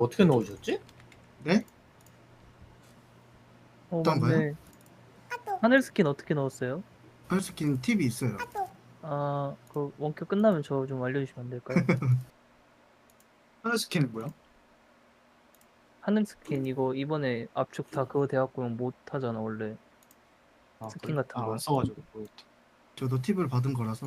어떻게 넣으셨지? 어, 어떤가요? 맞네. 하늘 스킨 어떻게 넣었어요? 펄스킨 팁이 있어요. 아, 그 원큐 끝나면 저 좀 알려주시면 안 될까요? 하늘 스킨은 뭐야? 하늘 스킨 이거 이번에 압축 다 그거 돼갖고 못 하잖아 원래. 아, 스킨 그래? 같은 아, 거. 안 써가지고. 저도 팁을 받은 거라서.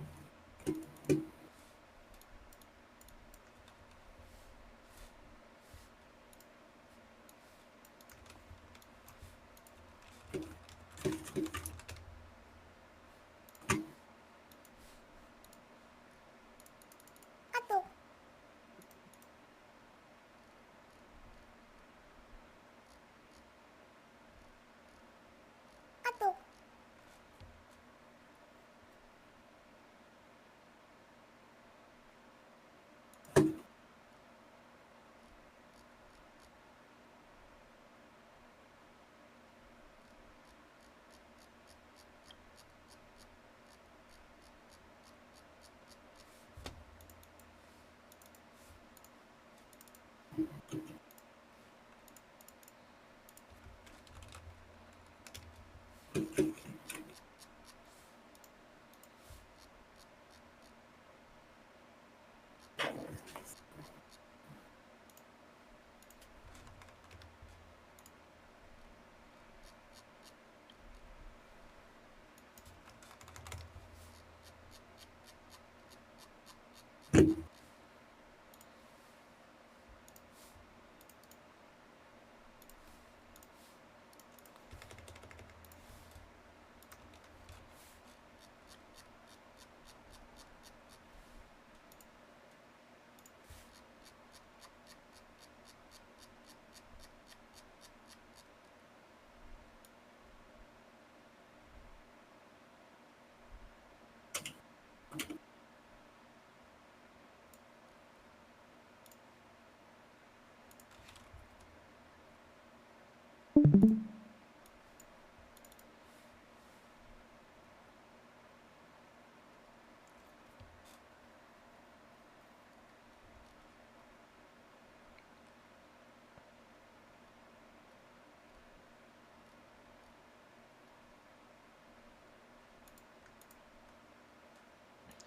Thank you.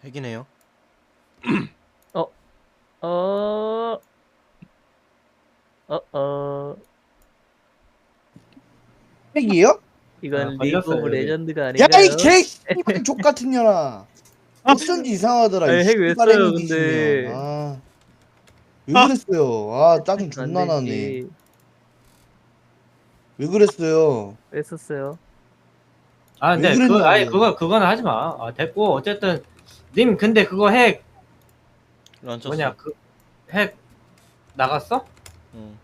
핵이네요. 어, 어, 어. 핵이에요? 이건 아, 리그 걸렸어요, 오브 여기. 레전드가 야 아닌가요? 이 개! 씨발 족 같은 년아. 어쩐지 이상하더라. 아니, 이 핵왜 씨발 써요, 근데? 아, 왜 그랬어요? 아 짜증 안 존나 나네. 왜 그랬어요? 왜 썼어요? 아 근데 왜 그. 아니 그거 그거는 하지 마. 아 됐고 어쨌든 님 근데 그거 핵안 쳤어. 뭐냐 그 핵 나갔어? 응.